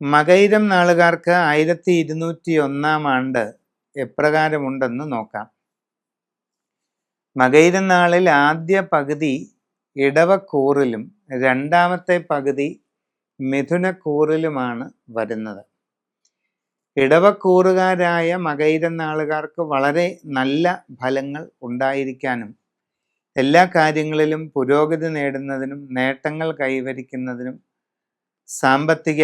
മകൈരം നാളുകാർക്ക് ആയിരത്തി ഇരുന്നൂറ്റി ഒന്നാം ആണ്ട് എപ്രകാരമുണ്ടെന്ന് നോക്കാം. മകൈരം നാളിൽ ആദ്യ പകുതി ഇടവക്കൂറിലും രണ്ടാമത്തെ പകുതി മിഥുനക്കൂറിലുമാണ് വരുന്നത്. ഇടവക്കൂറുകാരായ മകൈരം നാളുകാർക്ക് വളരെ നല്ല ഫലങ്ങൾ ഉണ്ടായിരിക്കാനും എല്ലാ കാര്യങ്ങളിലും പുരോഗതി നേടുന്നതിനും നേട്ടങ്ങൾ കൈവരിക്കുന്നതിനും സാമ്പത്തിക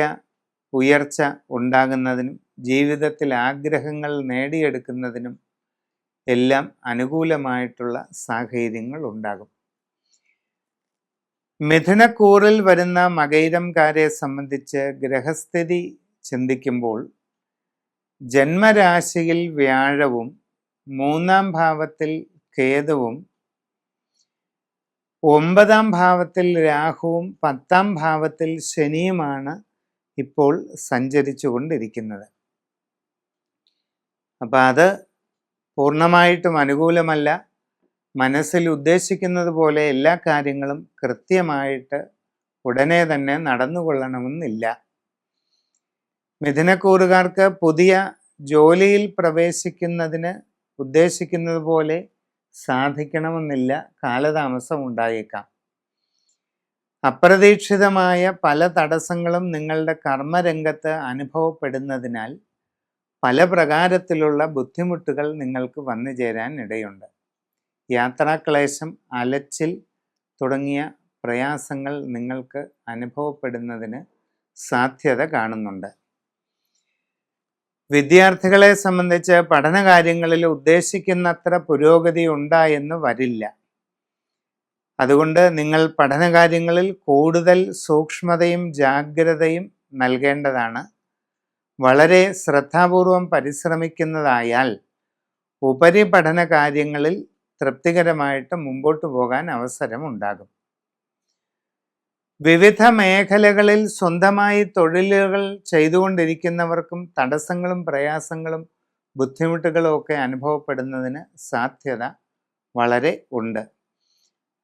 ഉയർച്ച ഉണ്ടാകുന്നതിനും ജീവിതത്തിൽ ആഗ്രഹങ്ങൾ നേടിയെടുക്കുന്നതിനും എല്ലാം അനുകൂലമായിട്ടുള്ള സാഹചര്യങ്ങൾ ഉണ്ടാകും. മിഥുനക്കൂറിൽ വരുന്ന മകൈരംകാരെ സംബന്ധിച്ച് ഗ്രഹസ്ഥിതി ചിന്തിക്കുമ്പോൾ ജന്മരാശിയിൽ വ്യാഴവും മൂന്നാം ഭാവത്തിൽ കേതുവും ഒമ്പതാം ഭാവത്തിൽ രാഹുവും പത്താം ഭാവത്തിൽ ശനിയുമാണ് ഇപ്പോൾ സഞ്ചരിച്ചു കൊണ്ടിരിക്കുന്നത് അപ്പം അത് പൂർണമായിട്ടും അനുകൂലമല്ല. മനസ്സിൽ ഉദ്ദേശിക്കുന്നത് പോലെ എല്ലാ കാര്യങ്ങളും കൃത്യമായിട്ട് ഉടനെ തന്നെ നടന്നുകൊള്ളണമെന്നില്ല. മിഥുനക്കൂറുകാർക്ക് പുതിയ ജോലിയിൽ പ്രവേശിക്കുന്നതിന് ഉദ്ദേശിക്കുന്നത് പോലെ സാധിക്കണമെന്നില്ല. കാലതാമസം ഉണ്ടായേക്കാം അപ്രതീക്ഷിതമായ പല തടസ്സങ്ങളും നിങ്ങളുടെ കർമ്മരംഗത്ത് അനുഭവപ്പെടുന്നതിനാൽ പല പ്രകാരത്തിലുള്ള ബുദ്ധിമുട്ടുകൾ നിങ്ങൾക്ക് വന്നു ചേരാൻ ഇടയുണ്ട്. യാത്രാക്ലേശം അലച്ചിൽ തുടങ്ങിയ പ്രയാസങ്ങൾ നിങ്ങൾക്ക് അനുഭവപ്പെടുന്നതിന് സാധ്യത കാണുന്നുണ്ട്. വിദ്യാർത്ഥികളെ സംബന്ധിച്ച് പഠനകാര്യങ്ങളിൽ ഉദ്ദേശിക്കുന്നത്ര പുരോഗതി ഉണ്ടായെന്ന് വരില്ല. അതുകൊണ്ട് നിങ്ങൾ പഠനകാര്യങ്ങളിൽ കൂടുതൽ സൂക്ഷ്മതയും ജാഗ്രതയും നൽകേണ്ടതാണ്. വളരെ ശ്രദ്ധാപൂർവം പരിശ്രമിക്കുന്നതായാൽ ഉപരിപഠന കാര്യങ്ങളിൽ തൃപ്തികരമായിട്ട് മുമ്പോട്ട് പോകാൻ അവസരമുണ്ടാകും. വിവിധ മേഖലകളിൽ സ്വന്തമായി തൊഴിലുകൾ ചെയ്തുകൊണ്ടിരിക്കുന്നവർക്കും തടസ്സങ്ങളും പ്രയാസങ്ങളും ബുദ്ധിമുട്ടുകളും ഒക്കെ അനുഭവപ്പെടുന്നതിന് സാധ്യത വളരെ ഉണ്ട്.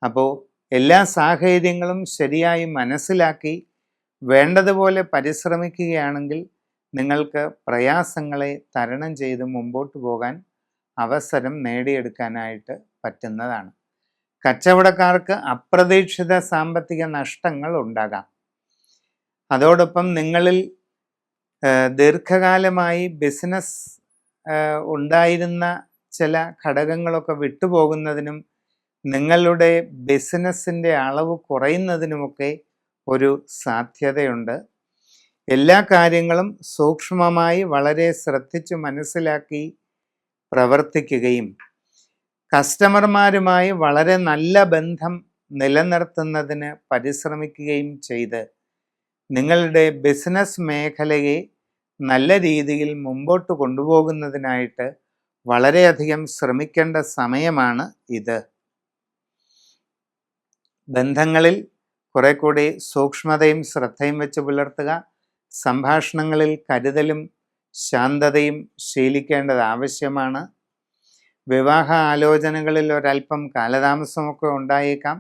അപ്പോൾ എല്ലാ സാഹചര്യങ്ങളും ശരിയായി മനസ്സിലാക്കി വേണ്ടതുപോലെ പരിശ്രമിക്കുകയാണെങ്കിൽ നിങ്ങൾക്ക് പ്രയാസങ്ങളെ തരണം ചെയ്ത് മുമ്പോട്ട് പോകാൻ അവസരം നേടിയെടുക്കാനായിട്ട് പറ്റുന്നതാണ്. കച്ചവടക്കാർക്ക് അപ്രതീക്ഷിത സാമ്പത്തിക നഷ്ടങ്ങൾ ഉണ്ടാകാം. അതോടൊപ്പം നിങ്ങളിൽ ദീർഘകാലമായി ബിസിനസ് ഉണ്ടായിരുന്ന ചില ഘടകങ്ങളൊക്കെ വിട്ടുപോകുന്നതിനും നിങ്ങളുടെ ബിസിനസ്സിന്റെ അളവ് കുറയുന്നതിനുമൊക്കെ ഒരു സാധ്യതയുണ്ട്. എല്ലാ കാര്യങ്ങളും സൂക്ഷ്മമായി വളരെ ശ്രദ്ധിച്ചു മനസ്സിലാക്കി പ്രവർത്തിക്കുകയും കസ്റ്റമർമാരുമായി വളരെ നല്ല ബന്ധം നിലനിർത്തുന്നതിന് പരിശ്രമിക്കുകയും ചെയ്ത് നിങ്ങളുടെ ബിസിനസ് മേഖലയെ നല്ല രീതിയിൽ മുമ്പോട്ട് കൊണ്ടുപോകുന്നതിനായിട്ട് വളരെയധികം ശ്രമിക്കേണ്ട സമയമാണ് ഇത്. ബന്ധങ്ങളിൽ കുറെ കൂടി സൂക്ഷ്മതയും ശ്രദ്ധയും വെച്ച് പുലർത്തുക സംഭാഷണങ്ങളിൽ കരുതലും ശാന്തതയും ശീലിക്കേണ്ടത് ആവശ്യമാണ്. വിവാഹ ആലോചനകളിൽ ഒരല്പം കാലതാമസമൊക്കെ ഉണ്ടായേക്കാം.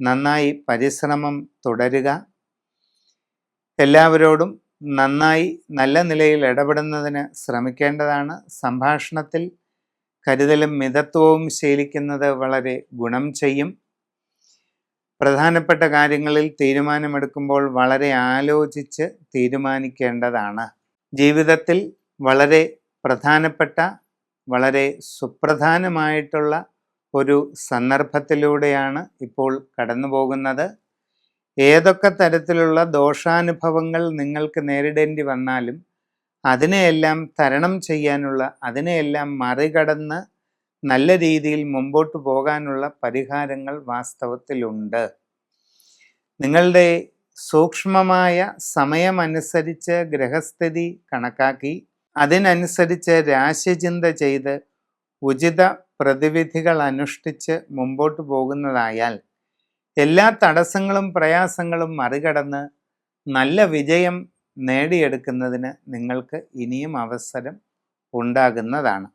നന്നായി പരിശ്രമം തുടരുക. എല്ലാവരോടും നന്നായി നല്ല നിലയിൽ ഇടപെടുന്നതിന് ശ്രമിക്കേണ്ടതാണ്. സംഭാഷണത്തിൽ കരുതലും മിതത്വവും ശീലിക്കുന്നത് വളരെ ഗുണം ചെയ്യും. പ്രധാനപ്പെട്ട കാര്യങ്ങളിൽ തീരുമാനമെടുക്കുമ്പോൾ വളരെ ആലോചിച്ച് തീരുമാനിക്കേണ്ടതാണ്. ജീവിതത്തിൽ വളരെ പ്രധാനപ്പെട്ട വളരെ സുപ്രധാനമായിട്ടുള്ള ഒരു സന്ദർഭത്തിലൂടെയാണ് ഇപ്പോൾ കടന്നു പോകുന്നത് ഏതൊക്കെ തരത്തിലുള്ള ദോഷാനുഭവങ്ങൾ നിങ്ങൾക്ക് നേരിടേണ്ടി വന്നാലും അതിനെയെല്ലാം തരണം ചെയ്യാനുള്ള അതിനെയെല്ലാം മറികടന്ന് നല്ല രീതിയിൽ മുമ്പോട്ട് പോകാനുള്ള പരിഹാരങ്ങൾ വാസ്തവത്തിലുണ്ട്. നിങ്ങളുടെ സൂക്ഷ്മമായ സമയമനുസരിച്ച് ഗ്രഹസ്ഥിതി കണക്കാക്കി അതിനനുസരിച്ച് രാശിചിന്ത ചെയ്ത് ഉചിത പ്രതിവിധികൾ അനുഷ്ഠിച്ച് മുമ്പോട്ട് പോകുന്നതായാൽ എല്ലാ തടസ്സങ്ങളും പ്രയാസങ്ങളും മറികടന്ന് നല്ല വിജയം നേടിയെടുക്കുന്നതിന് നിങ്ങൾക്ക് ഇനിയും അവസരം ഉണ്ടാകുന്നതാണ്.